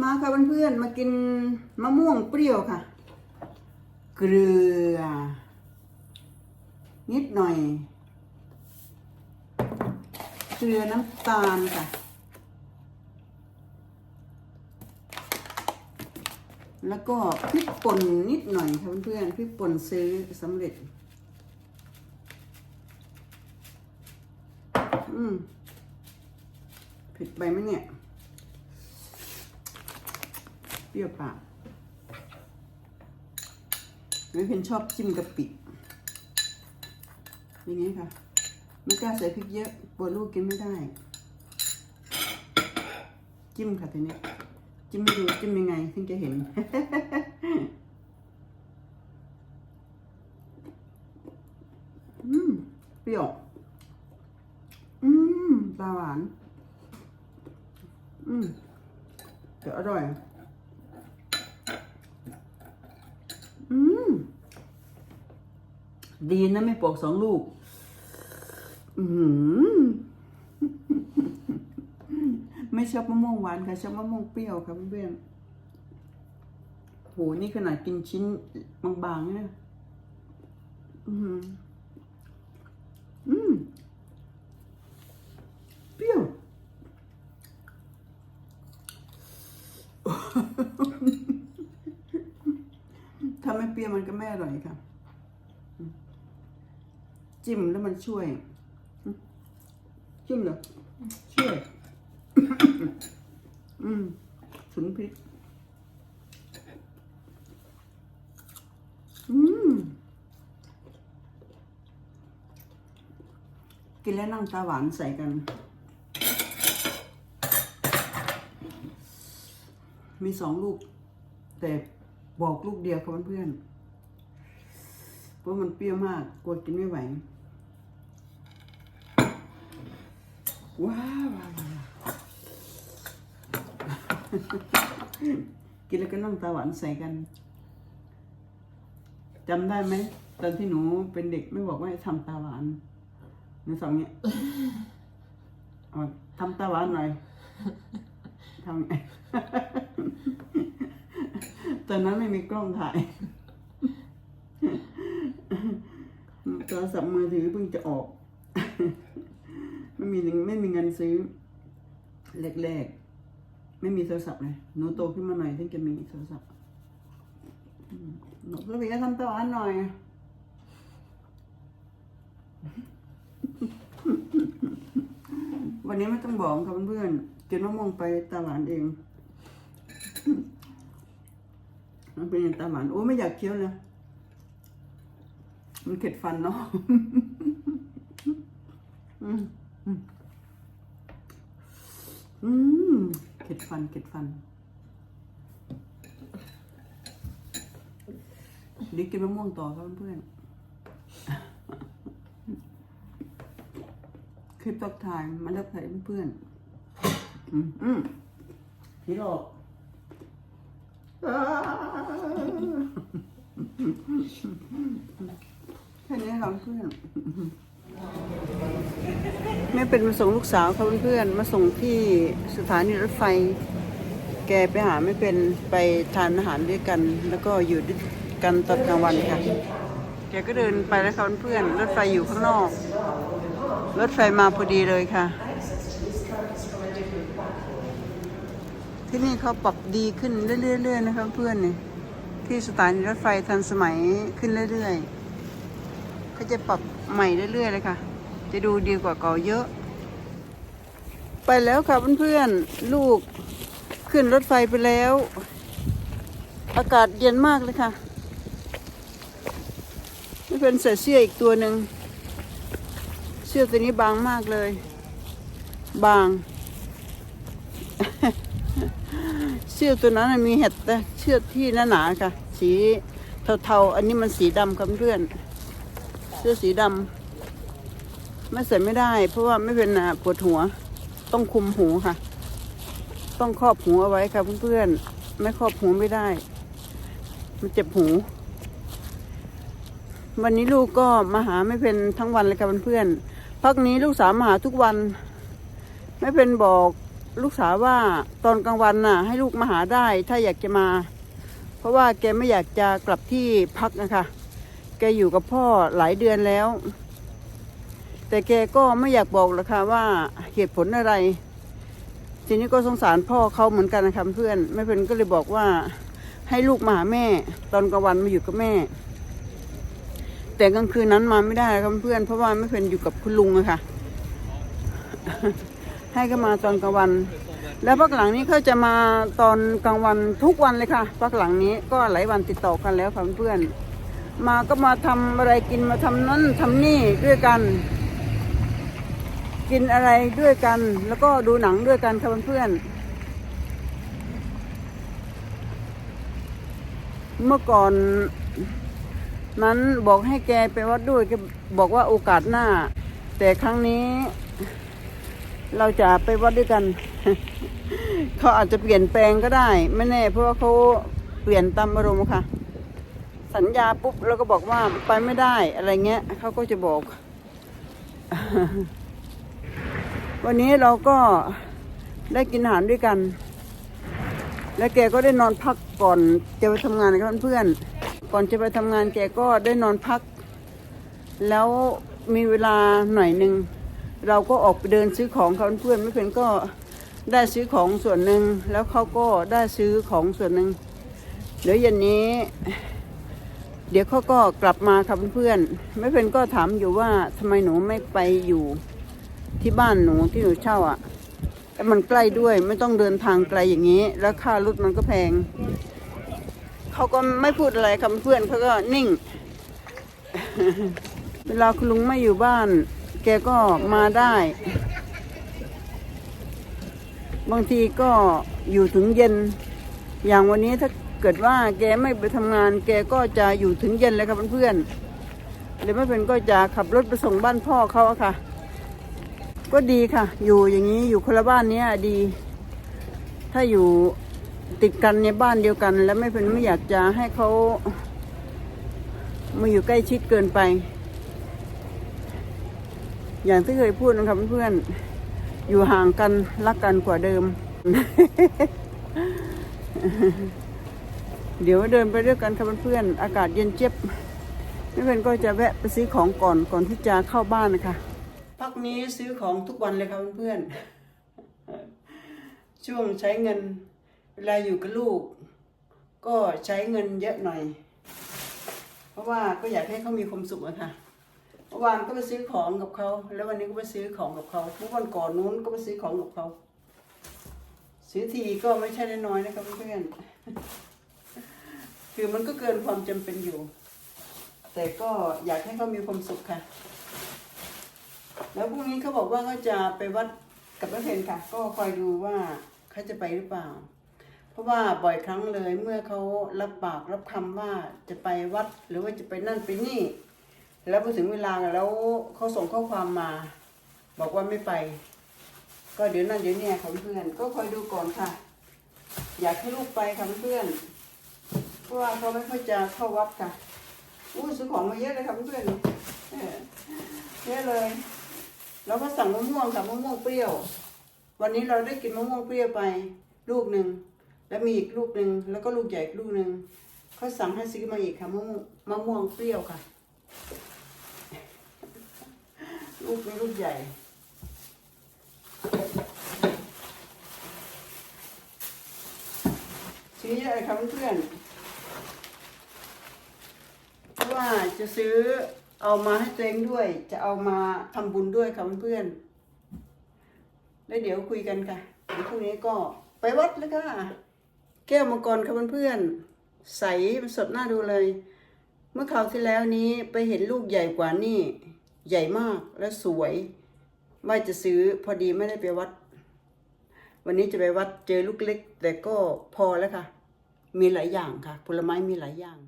มาค่ะเพื่อนๆ มากินมะม่วงเปรี้ยวค่ะ เกลือ นิดหน่อย เกลือน้ำตาลค่ะ แล้วก็พริกป่นนิดหน่อยค่ะเพื่อนๆ พริกป่นซื้อสำเร็จ อืมผ็ดไปไหมเนี่ย เปรี้ยวปากไม่เพนชอบจิ้มกะปิอย่างนี้ค่ะ ไม่กล้าใส่พริกเยอะกลัวลูกกินไม่ได้ จิ้มค่ะทีนี้ จิ้มไม่ดูจิ้มยังไงถึงจะเห็นอืมเปรี้ยว อืมปลาหวาน อืมแต่อร่อย อืม ดีนะไม่ปอกสองลูก อืมไม่ชอบมะม่วงหวานค่ะชอบมะม่วงเปรี้ยวค่ะเพื่อนโห นี่ขนาดกินชิ้นบางๆเนะอืมอืมเปรี้ยว ถ้าไม่ เปรี้ยวมันก็ไม่อร่อยค่ะ จิ้มแล้วมันช่วย จิ้มเหรอช่วย อืมฉุนพริก อืม กินแล้วนั่งตาหวานใส่กัน มีสองลูกแต่ บอกลูกเดียวค่ะเพื่อนๆเพราะมันเปรี้ยวมากกลัวกินไม่ไหว ว้าวกินแล้วก็นั่งตาหวานใส่กันจำได้ไหมตอนที่หนูเป็นเด็กไม่บอกว่าทำตาหวานหนูสองเนี้ยทำตาหวานหน่อยทำไง ตอนนั้นไม่มีกล้องถ่ายโทรศัพท์มือถือเพิ่งจะออก ไม่มีไม่มีเงินซื้อแรกๆไม่มีโทรศัพท์เลยหนูโตขึ้นมาหน่อยถึงจะมีโทรศัพท์หนูก็ไปทำตาหวานหน่อยวันนี้ไม่ต้องบอกค่ะเพื่อนๆกินมะม่วงไปตาหวานเอง มันเป็นอย่างตาหวานโอ้ไม่อยากเคี้ยวเลยมันเข็ดฟันเนาะอืมอืมเข็ดฟันเข็ดฟันดิกินมะม่วงต่อครับเพื่อนคลิปตักถ่ายมาแล้วถ่ายเพื่อนอืมอืมพี่หลอก แค่นี้ค่ะเพื่อนแม่เป็นมาส่งลูกสาวค่ะเพื่อนมาส่งที่สถานีรถไฟ แกไปหาไม่เป็นไปทานอาหารด้วยกัน แล้วก็อยู่ด้วยกันตอนกลางวันค่ะแกก็เดินไปแล้วค่ะเพื่อนรถไฟอยู่ข้างนอก รถไฟมาพอดีเลยค่ะ ที่นี่เขาปรับดีขึ้นเรื่อยๆนะคะเพื่อนนี่ ที่สถานีรถไฟทันสมัยขึ้นเรื่อยๆเขาจะปรับใหม่เรื่อยๆเลยค่ะ จะดูดีกว่าเก่าเยอะ ไปแล้วค่ะเพื่อนๆ ลูกขึ้นรถไฟไปแล้ว อากาศเย็นมากเลยค่ะไม่เป็นใส่เสื้ออีกตัวหนึ่ง เสื้อตัวนี้บางมากเลย บาง เสื้อตัวนั้นมีเห็ดแต่เชือกที่หนาๆค่ะ สีเทาๆ อันนี้มันสีดำครับเพื่อน เสื้อสีดำไม่ใส่ไม่ได้ เพราะว่าไม่เป็นปวดหัว ต้องคุมหูค่ะ ต้องครอบหูเอาไว้ค่ะเพื่อนๆไม่ครอบหูไม่ได้ มันเจ็บหู วันนี้ลูกก็มาหาไม่เป็นทั้งวันเลยค่ะเพื่อนๆพักนี้ลูกสาวมาหาทุกวัน ไม่เป็นบอก ลูกสาวว่าตอนกลางวันน่ะ ให้ลูกมาหาได้ถ้าอยากจะมา เพราะว่าแกไม่อยากจะกลับที่พักนะคะ แกอยู่กับพ่อหลายเดือนแล้ว แต่แกก็ไม่อยากบอกหรอกค่ะว่าเหตุผลอะไร ทีนี้ก็สงสารพ่อเขาเหมือนกันนะคะเพื่อนแม่เพื่อนก็เลยบอกว่าให้ลูกมาหาแม่ ตอนกลางวันมาอยู่กับแม่ แต่กลางคืนนั้นมาไม่ได้ครับเพื่อนเพราะว่าแม่เพื่อนอยู่กับคุณลุงอะค่ะ ให้ก็มาตอนกลางวัน แล้วพักหลังนี้เขาจะมาตอนกลางวันทุกวันเลยค่ะพักหลังนี้ก็หลายวันติดต่อกันแล้วค่ะเพื่อนมาก็มาทำอะไรกินมาทำนั่นทำนี่ด้วยกัน กินอะไรด้วยกัน แล้วก็ดูหนังด้วยกันค่ะเพื่อนเมื่อก่อนนั้นบอกให้แกไปวัดด้วยแกบอกว่าโอกาสหน้า แต่ครั้งนี้ เราจะไปวัดด้วยกัน เขาอาจจะเปลี่ยนแปลงก็ได้ ไม่แน่ เพราะว่าเขาเปลี่ยนตามอารมณ์ค่ะ สัญญาปุ๊บเราก็บอกว่าไปไม่ได้อะไรเงี้ยเขาก็จะบอก วันนี้เราก็ได้กินอาหารด้วยกัน และแกก็ได้นอนพักก่อนจะไปทำงานกับเพื่อนก่อนจะไปทำงานแกก็ได้นอนพัก แล้วมีเวลาหน่อยหนึ่ง เราก็ออกไปเดินซื้อของเขาเพื่อนไม่เพื่อนก็ได้ซื้อของส่วนหนึ่งแล้วเขาก็ได้ซื้อของส่วนหนึ่งเดี๋ยวเย็นนี้ เดี๋ยวเขาก็กลับมาครับเพื่อนไม่เพื่อนก็ถามอยู่ว่าทำไมหนูไม่ไปอยู่ที่บ้านหนูที่หนูเช่าอะแต่มันใกล้ด้วยไม่ต้องเดินทางไกลอย่างนี้ แล้วค่ารถมันก็แพงเขาก็ไม่พูดอะไรครับเพื่อนเขาก็นิ่ง เวลาคุณลุงไม่อยู่บ้าน แกก็มาได้ บางทีก็อยู่ถึงเย็น อย่างวันนี้ถ้าเกิดว่าแกไม่ไปทำงาน แกก็จะอยู่ถึงเย็นเลยครับเพื่อนๆเดี๋ยวไม่เป็นก็จะขับรถไปส่งบ้านพ่อเขาอะค่ะ ก็ดีค่ะ อยู่อย่างนี้อยู่คนละบ้านเนี้ยดี ถ้าอยู่ติดกันในบ้านเดียวกัน แล้วไม่เป็นไม่อยากจะให้เขามาอยู่ใกล้ชิดเกินไป อย่างที่เคยพูดนะครับเพื่อนๆอยู่ห่างกันรักกันกว่าเดิม เดี๋ยวเดินไปด้วยกันครับเพื่อนๆอากาศเย็นเจี๊ยบไม่เป็นก็จะแวะไปซื้อของก่อนก่อนที่จะเข้าบ้านนะคะพักนี้ซื้อของทุกวันเลยครับเพื่อนๆช่วงใช้เงินเวลาอยู่กับลูก ก็ใช้เงินเยอะหน่อย เพราะว่าก็อยากให้เขามีความสุขอะค่ะ มื่อวานก็ไปซื้อของกับเขา แล้ววันนี้ก็ไปซื้อของกับเขาเมื่อวันก่อนนู้นก็ไปซื้อของกับเขา ซื้อทีก็ไม่ใช่น้อยๆนะครับเพื่อนคือมันก็เกินความจำเป็นอยู่ แต่ก็อยากให้เขามีความสุขค่ะ แล้วพรุ่งนี้เขาบอกว่าเขาจะไปวัดกับแม่เพนค่ะ ก็คอยดูว่าเขาจะไปหรือเปล่า เพราะว่าบ่อยครั้งเลยเมื่อเขารับปากรับคำว่าจะไปวัดหรือว่าจะไปนั่นไปนี่ แล้วพอถึงเวลาแล้วเขาส่งข้อความมา บอกว่าไม่ไป ก็เดี๋ยวนั่นเดี๋ยวเนี่ยค่ะเพื่อนก็คอยดูก่อนค่ะ อยากให้ลูกไปค่ะเพื่อนเพราะว่าเขาไม่ค่อยจะเข้าวัดค่ะอู้ซื้อของมาเยอะเลยค่ะเพื่อนเยอะเลยเราก็สั่งมะม่วงค่ะมะม่วงเปรี้ยว วันนี้เราได้กินมะม่วงเปรี้ยวไป ลูกหนึ่งแล้วมีอีกลูกหนึ่งแล้วก็ลูกใหญ่ลูกหนึ่งเขาสั่งให้ซื้อมาอีกค่ะมะม่วงมะม่วงเปรี้ยวค่ะ ลูกนี้ลูกใหญ่ซื้อเยอะครับเพื่อนเพราะว่าจะซื้อเอามาให้ตัวเองด้วย จะเอามาทำบุญด้วยครับเพื่อน แล้วเดี๋ยวคุยกันค่ะเดี๋ยวพรุ่งนี้ก็ไปวัดแล้วค่ะ แก้วมังกรครับเพื่อนใสสดน่าดูเลย เมื่อคราวที่แล้วนี้ไปเห็นลูกใหญ่กว่านี่ ใหญ่มากและสวยว่าจะซื้อพอดีไม่ได้ไปวัด วันนี้จะไปวัดเจอลูกเล็ก แต่ก็พอแล้วค่ะ มีหลายอย่างค่ะ ผลไม้มีหลายอย่าง